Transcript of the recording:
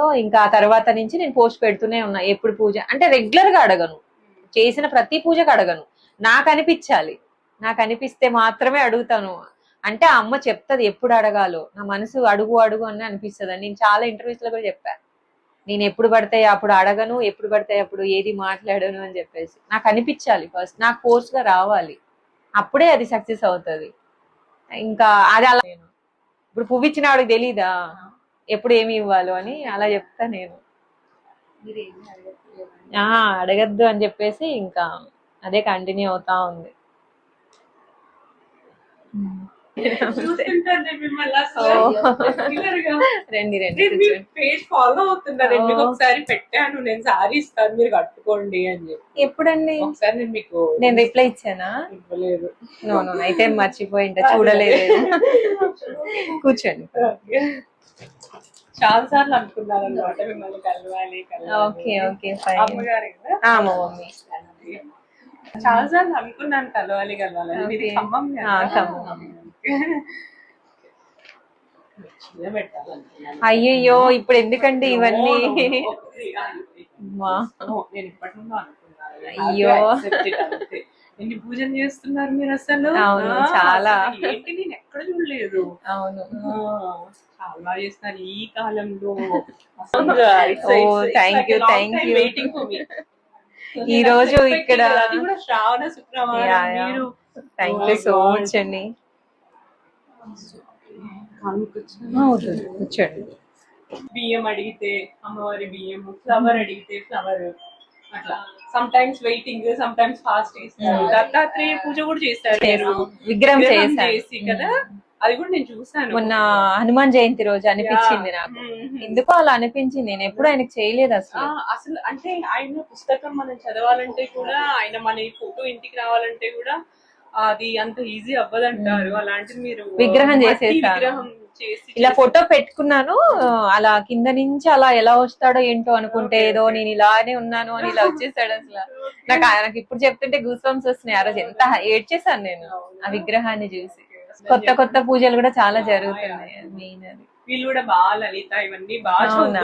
So ఇంకా తర్వాత నుంచి నేను పోస్ట్ పెడుతూనే ఉన్నా ఎప్పుడు పూజ. అంటే రెగ్యులర్గా అడగను. చేసిన ప్రతి పూజకు అడగను. నాకు అనిపించాలి. నాకు అనిపిస్తే మాత్రమే అడుగుతాను. అంటే ఆ అమ్మ చెప్తది ఎప్పుడు అడగాలో. నా మనసు అడుగు అడుగు అని అనిపిస్తుంది. నేను చాలా ఇంటర్వ్యూస్లో కూడా చెప్పాను నేను ఎప్పుడు పడితే అప్పుడు అడగను ఎప్పుడు పడితే అప్పుడు ఏది మాట్లాడను అని చెప్పేసి. నాకు అనిపించాలి ఫస్ట్ నాకు కోర్స్గా రావాలి. అప్పుడే అది సక్సెస్ అవుతుంది. ఇంకా అది అలా నేను. ఇప్పుడు పువ్వు ఇచ్చిన వాడికి తెలీదా ఎప్పుడు ఏమి ఇవ్వాలో అని అలా చెప్తా నేను. అడగద్దు అని చెప్పేసి ఇంకా అదే కంటిన్యూ అవుతా ఉంది. రండి రండి. పేజ్ ఫాలో నేను మీకు. ఒకసారి పెట్టాను నేను సారీ ఇస్తాను మీరు కట్టుకోండి అని చెప్పి. ఎప్పుడండి? ఒకసారి నేను మీకు నేను రిప్లై ఇచ్చానా? ఇవ్వలేదు. నో నో అయితే మర్చిపోయి ఉంటా చూడలేదు. కూర్చోండి. చాలా సార్లు అనుకున్నాను అనమాట మిమ్మల్ని కలవాలి ఓకే ఓకే ఫైన్ అమ్మగారు కదా? ఆ, మా మమ్మీ. చాలా సార్లు అనుకున్నాను కలవాలి కలవాలి. మీది. ఖమ్మం ఖమ్మం. అయ్యయ్యో ఇప్పుడు ఎందుకండి ఇవన్నీ? అయ్యో. ఎన్ని పూజలు చేస్తున్నారు మీరు అసలు? అవును, చాలా. ఏంటి? నేను ఎక్కడ చూడలేదు. అవును. చాలా బాగా చేస్తున్నారు ఈ కాలంలో. long thank time you. waiting for me. ఈ రోజు ఇక్కడ శ్రావణ శుక్రవారం. మీరు థ్యాంక్ యూ సో. మచ్ అండి కూర్చోండి. బియ్యం అడిగితే అమ్మవారి బియ్యం ఫ్లవర్ అడిగితే ఫ్లవర్ అట్లా. Sometimes waiting sometimes fast చేస్తారు దత్తాత్రేయ పూజ కూడా చేస్తారు. విగ్రహం. చేసి కదా? అది కూడా నేను చూసాను మొన్న హనుమాన్ జయంతి రోజు అనిపించింది నాకు. మ్మ్. ఎందుకో అలా అనిపించింది. నేను ఎప్పుడు ఆయనకు చేయలేదు అసలు. అసలు అంటే ఆయన పుస్తకం మనం చదవాలంటే కూడా ఆయన మన ఫోటో ఇంటికి రావాలంటే కూడా అది అంత ఈజీ అవ్వదంటారు. అలాంటిది మీరు విగ్రహం మట్టి చేసేసాను. విగ్రహం చేసి ఇలా ఫోటో పెట్టుకున్నాను. అలా కింద నుంచి అలా ఎలా వస్తాడో ఏంటో అనుకుంటే ఏదో నేను ఇలానే ఉన్నాను అని ఇలా వచ్చేసాడు అసలు. నాకు నాకు ఇప్పుడు చెప్తుంటే గూస్ బంప్స్ వస్తున్నాయి. ఆ రోజు ఎంత ఏడ్చేసాను నేను ఆ విగ్రహాన్ని చూసి. కొత్త కొత్త పూజలు కూడా చాలా జరుగుతున్నాయి మెయిన్ అది వీళ్ళు కూడా బాగా లలిత ఇవన్నీ బాగా?